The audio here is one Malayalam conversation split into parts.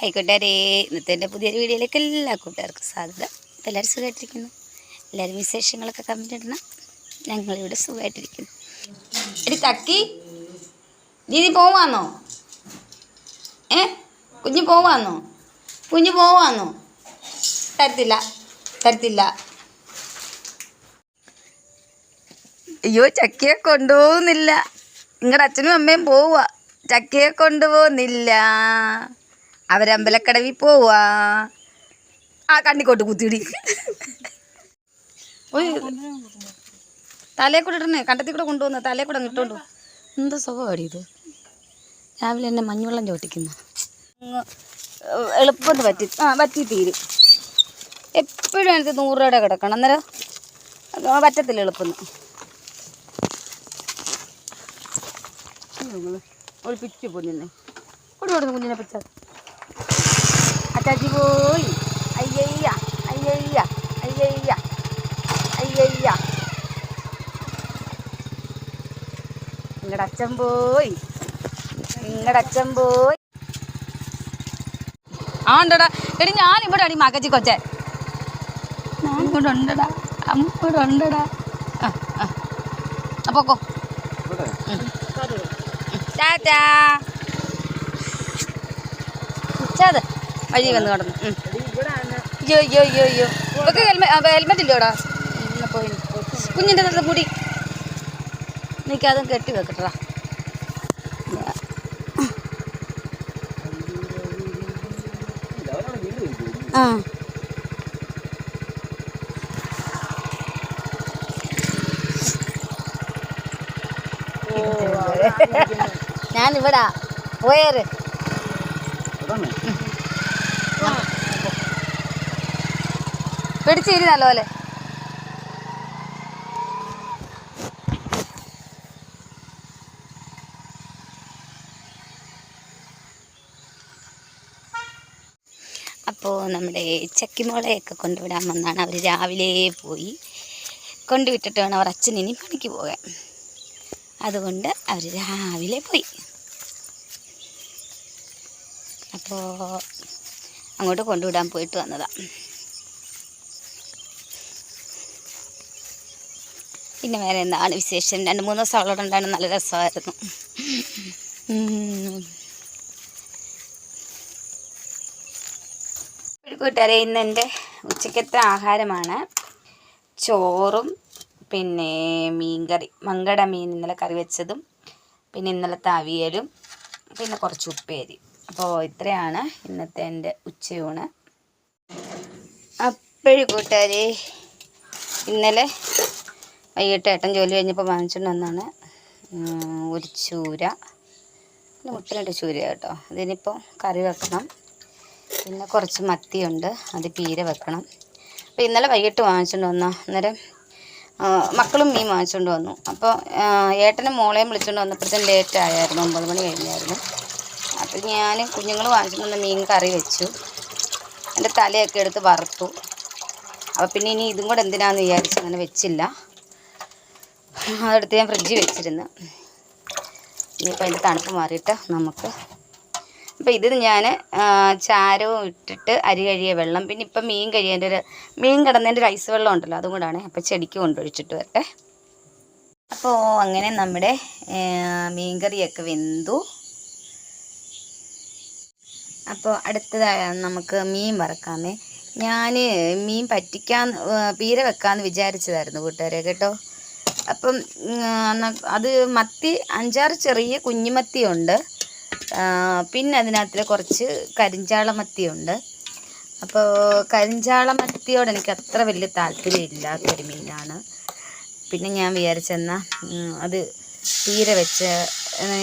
ഹൈക്കോട്ടെ ഇന്നത്തെ പുതിയൊരു വീഡിയോയിലേക്ക് എല്ലാ കൂട്ടുകാർക്കും സ്വാഗതം. അപ്പോൾ എല്ലാവരും സുഖമായിട്ടിരിക്കുന്നു എല്ലാവരും വിശേഷങ്ങളൊക്കെ കമന്റ് ഇടണം. ഞങ്ങളിവിടെ സുഖമായിട്ടിരിക്കുന്നു എടി തക്കി ദീദി പോവാന്നോ? ഏ? കുഞ്ഞ് പോവാന്നോ? കുഞ്ഞ് പോവാന്നോ? തരത്തില്ല തരത്തില്ല. അയ്യോ ചക്കയെ കൊണ്ടുപോകുന്നില്ല നിങ്ങളുടെ അച്ഛനും അമ്മയും പോവുക ചക്കയെ കൊണ്ടുപോകുന്നില്ല അവരമ്പലക്കടവിൽ പോവാ. ആ കണ്ണിക്കോട്ട് കുത്തിയിടി. തലേ കൂടെ ഇടണേ കണ്ടത്തി കൂടെ കൊണ്ടുവന്ന് തലേ കൂടെ ഇട്ടോണ്ടു. എന്ത് സുഖമാടി ഇത്? രാവിലെ എന്നെ മഞ്ഞവെള്ളം ചോട്ടിക്കുന്നു എളുപ്പം പറ്റി ആ പറ്റി തീരും. എപ്പോഴും എനിക്ക് നൂറ് രൂപയുടെ കിടക്കണം. അന്നേരം പറ്റത്തില്ല എളുപ്പം ഒരു പിച്ച് പൊന്നിന്നെ കൂടി കൊടുക്കുന്നു കുഞ്ഞിനെ പിച്ച. അച്ചാച്ചി പോയി അയ്യയ്യ അയ്യയ്യ അയ്യയ്യ അയ്യയ്യ നിങ്ങളുടെ അച്ഛൻ പോയി. നിങ്ങളുടെ അച്ഛൻ പോയി. ആ ഉണ്ടടാ. എടി ഞാൻ ഇവിടെ അടി മകജി കൊച്ചെ. ഞാൻ ഇവിടെ ഉണ്ടടാ. അമ്മ ഇവിടെ ഉണ്ടടാ. ആ ആ. ഉച്ചാത് വഴി വന്ന് കടന്നു. അയ്യോ അയ്യോ അയ്യോ അയ്യോ. ഇവക്ക് ഹെൽമെറ്റ് ഇല്ല ഇല്ലോടാ കുഞ്ഞിന്റെ പോയി. കുഞ്ഞിന്റെ നല്ല മുടി. നീക്ക് അതും കെട്ടി വെക്കട്ടാ ആ. ഞാനിവിടാ. പോയേര് പിടിച്ചിരി നല്ലപോലെ. അപ്പോൾ നമ്മുടെ ചക്കിമോളെയൊക്കെ കൊണ്ടുവിടാൻ വന്നാണ് അവർ രാവിലെ പോയി കൊണ്ടുവിട്ടിട്ട് വേണം അവർ അച്ഛൻ പണിക്ക് പോകാൻ. അതുകൊണ്ട് അവർ രാവിലെ പോയി. അപ്പോൾ അങ്ങോട്ട് കൊണ്ടുവിടാൻ പോയിട്ട് വന്നതാണ് പിന്നെ വേറെ എന്താണ് വിശേഷം? രണ്ട് മൂന്ന് ദിവസം അവളോട് ഉണ്ടായിരുന്നു നല്ല രസമായിരുന്നു. കൂട്ടുകാരെ ഇന്ന് എന്റെ ഉച്ചക്കത്തെ ആഹാരമാണ്? ചോറും പിന്നെ മീൻകറി മങ്കട മീൻ ഇന്നലെ കറി വെച്ചതും പിന്നെ ഇന്നലത്തെ അവിയലും പിന്നെ കുറച്ച് ഉപ്പേരി. അപ്പോൾ ഇത്രയാണ് ഇന്നത്തെ എന്റെ ഉച്ചയൂണ്. അപ്പോഴും കൂട്ടുകാരെ ഇന്നലെ വൈകിട്ട് ഏട്ടൻ ജോലി കഴിഞ്ഞപ്പോൾ വാങ്ങിച്ചുകൊണ്ട് വന്നാണ് ഒരു ചൂര. പിന്നെ മുട്ടനിട്ട് ചൂര കേട്ടോ. ഇതിനിപ്പോൾ കറി വെക്കണം. പിന്നെ കുറച്ച് മത്തിയുണ്ട്. അത് പീര വെക്കണം. അപ്പോൾ ഇന്നലെ വൈകിട്ട് വാങ്ങിച്ചുകൊണ്ട് വന്നു. അന്നേരം മക്കളും മീൻ വാങ്ങിച്ചുകൊണ്ട് വന്നു. അപ്പോൾ ഏട്ടനും മോളെയും വിളിച്ചുകൊണ്ട് വന്നപ്പോഴത്തേനും ലേറ്റ് ആയായിരുന്നു. ഒമ്പത് മണി കഴിഞ്ഞായിരുന്നു. അപ്പോൾ ഞാൻ കുഞ്ഞുങ്ങൾ വാങ്ങിച്ചുകൊണ്ട് വന്ന മീൻ കറി വെച്ചു. എന്റെ തലയൊക്കെ എടുത്ത് വറുത്തു. അപ്പോൾ പിന്നെ ഇനി ഇതും കൂടെ എന്തിനാന്ന് വിചാരിച്ച് അങ്ങനെ വെച്ചില്ല. അതെടുത്ത് ഞാൻ ഫ്രിഡ്ജിൽ വെച്ചിരുന്നു. ഇനിയിപ്പോൾ അതിന്റെ തണുപ്പ് മാറിയിട്ട് നമുക്ക് അപ്പോൾ ഇത് ഞാൻ ചാരവും ഇട്ടിട്ട് അരി കഴിയ വെള്ളം പിന്നെ ഇപ്പം മീൻ കഴിയേന്റെ ഒരു മീൻ കിടന്നതിന്റെ ഒരു ഐസ് വെള്ളം ഉണ്ടല്ലോ അതും കൂടാണ്. അപ്പോൾ ചെടിക്ക് കൊണ്ടൊഴിച്ചിട്ട് വരട്ടെ. അപ്പോൾ അങ്ങനെ നമ്മുടെ മീൻകറിയൊക്കെ മീൻ കറിയൊക്കെ വെന്തു. അപ്പോൾ അടുത്തതായ നമുക്ക് മീൻ വറക്കാമേ. ഞാൻ മീൻ പറ്റിക്കാൻ പീര വെക്കാമെന്ന് വിചാരിച്ചതായിരുന്നു കൂട്ടുകാരെ കേട്ടോ? അപ്പം അത് മത്തി അഞ്ചാറ് ചെറിയ കുഞ്ഞുമത്തിയുണ്ട്. പിന്നെ അതിനകത്തിൽ കുറച്ച് കരിഞ്ചാള മത്തിയുണ്ട്. അപ്പോൾ കരിഞ്ചാള മത്തിയോട് എനിക്ക് അത്ര വലിയ താല്പര്യമില്ലാത്തൊരു മീനാണ് പിന്നെ ഞാൻ വിചാരിച്ചെന്നാൽ അത് തീരെ വെച്ച്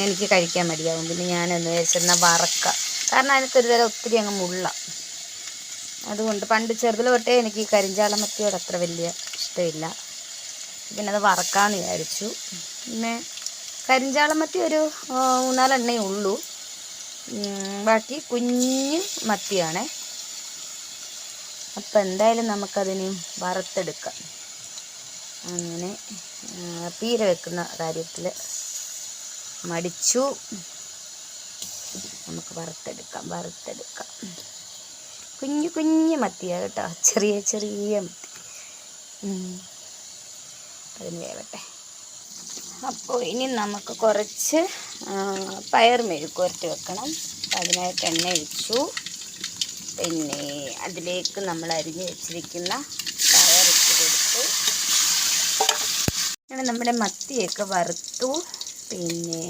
എനിക്ക് കഴിക്കാൻ മടിയാവും. പിന്നെ ഞാനെന്ന് വിചാരിച്ചെന്നാൽ വറക്ക. കാരണം അതിനകത്തൊരു തരം ഒത്തിരി അങ്ങ് മുള്ള. അതുകൊണ്ട് പണ്ട് ചെറുതിൽ തൊട്ടേ എനിക്ക് ഈ കരിഞ്ചാള മത്തിയോട് അത്ര വലിയ ഇഷ്ടമില്ല. പിന്നെ അത് വറക്കാമെന്ന് വിചാരിച്ചു. പിന്നെ കരിഞ്ചാളമത്തി ഒരു മൂന്നാലെണ്ണേ ഉള്ളൂ. ബാക്കി കുഞ്ഞ് മത്തിയാണ്. അപ്പം എന്തായാലും നമുക്കതിന് വറുത്തെടുക്കാം. അങ്ങനെ പീര വെക്കുന്ന കാര്യത്തിൽ മടിച്ചു. നമുക്ക് വറുത്തെടുക്കാം വറുത്തെടുക്കാം. കുഞ്ഞു കുഞ്ഞു മത്തിയാണ് കേട്ടോ ചെറിയ ചെറിയ മത്തി. അതിന് വേവട്ടെ. അപ്പോൾ ഇനി നമുക്ക് കുറച്ച് പയർ മെഴുക്ക് പുരട്ടി വെക്കണം. അപ്പം അതിനായിട്ട് എണ്ണ ഒഴിച്ചു. പിന്നെ അതിലേക്ക് നമ്മൾ അരിഞ്ഞ് വെച്ചിരിക്കുന്ന പയർ ഇട്ട് കൊടുത്തു. അങ്ങനെ നമ്മുടെ മത്തിയൊക്കെ വറുത്തു. പിന്നെ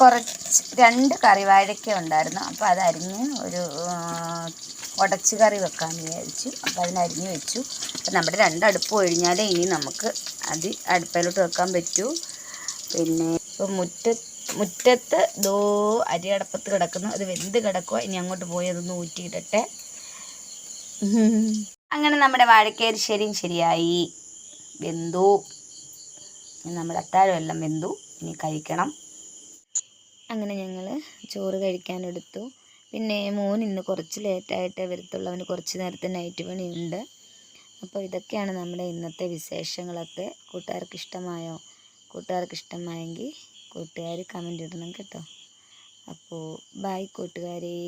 കുറച്ച് രണ്ട് കറിവാഴയ്ക്ക ഉണ്ടായിരുന്നു. അപ്പോൾ അതരിഞ്ഞ് ഒരു ഉടച്ചു കറി വെക്കാമെന്ന് വിചാരിച്ചു. അപ്പോൾ അതിനരിഞ്ഞ് വെച്ചു. അപ്പോൾ നമ്മുടെ രണ്ട് അടുപ്പ് ഒഴിഞ്ഞാലേ ഇനി നമുക്ക് അത് അടുപ്പയിലോട്ട് വെക്കാൻ പറ്റൂ. പിന്നെ ഇപ്പോൾ മുറ്റ മുറ്റത്ത് ദോ അരി അടപ്പത്ത് കിടക്കുന്നു. അത് വെന്ത് കിടക്കുക ഇനി അങ്ങോട്ട് പോയി അതൊന്ന് ഊറ്റിയിടട്ടെ. അങ്ങനെ നമ്മുടെ വാഴക്കേരിശ്ശേരിയും ശരിയായി. വെന്തു. നമ്മുടെ അത്താഴം എല്ലാം വെന്തു. ഇനി കഴിക്കണം. അങ്ങനെ ഞങ്ങൾ ചോറ് കഴിക്കാനെടുത്തു. പിന്നെ മോൻ ഇന്ന് കുറച്ച് ലേറ്റായിട്ട് വരത്തുള്ളൂ. അവന് കുറച്ച് നേരത്തെ നൈറ്റ് പണിയുണ്ട്. അപ്പോൾ ഇതൊക്കെയാണ് നമ്മുടെ ഇന്നത്തെ വിശേഷങ്ങളൊക്കെ. കൂട്ടുകാർക്ക് ഇഷ്ടമായോ കൂട്ടുകാർക്ക് ഇഷ്ടമായെങ്കിൽ കൂട്ടുകാർ കമന്റ് ഇടണം കേട്ടോ. അപ്പോൾ ബായ് കൂട്ടുകാരേ.